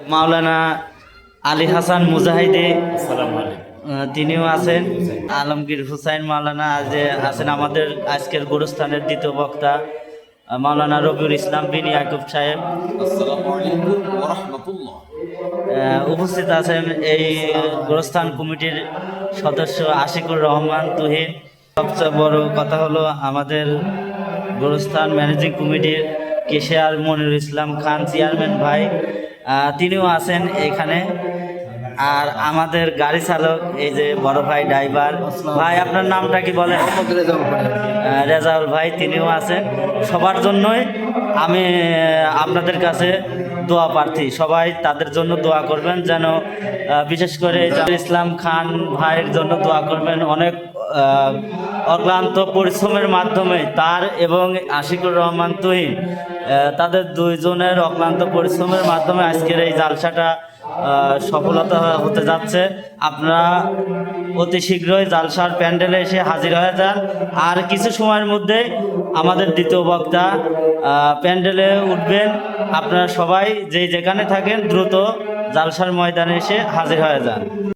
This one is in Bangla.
মাওলানা আলী হাসান মুজাহিদি তিনিও আছেন। আলমগীর হুসাইন মাওলানা যে আছেন আমাদের আজকের গুরুস্থানের দ্বিতীয় বক্তা মাওলানা রবিউল ইসলাম বিন ইয়াকুব সাহেব। আসসালামু আলাইকুম ওয়া রাহমাতুল্লাহ। আহ, উপস্থিত আছেন এই গোরস্থান কমিটির সদস্য আশিকুর রহমান তুহিন। সবচেয়ে বড় কথা হলো আমাদের গোরস্থান ম্যানেজিং কমিটির কেশিয়ার মনির ইসলাম খান চেয়ারম্যান ভাই তিনিও আছেন এখানে। আর আমাদের গাড়ি চালক, এই যে বড় ভাই ড্রাইভার, ভাই, আপনার নামটা কি বলেন? রেজাউল ভাই, তিনিও আছেন। সবার জন্যই আমি আপনাদের কাছে দোয়া প্রার্থী। সবাই তাদের জন্য দোয়া করবেন যেন বিশেষ করে ইসলাম খান ভাইয়ের জন্য দোয়া করবেন। অনেক অক্লান্ত পরিশ্রমের মাধ্যমে তার এবং আশিকুর রহমান তুহিন তাদের দুইজনের অক্লান্ত পরিশ্রমের মাধ্যমে আজকের এই জালসাটা সফলতা হতে যাচ্ছে। আপনারা অতি শীঘ্রই জালসার প্যান্ডেলে এসে হাজির হয়ে যান। আর কিছু সময়ের মধ্যে আমাদের দ্বিতীয় বক্তা প্যান্ডেলে উঠবেন। আপনারা সবাই যেই যেখানে থাকেন দ্রুত জালসার ময়দানে এসে হাজির হয়ে যান।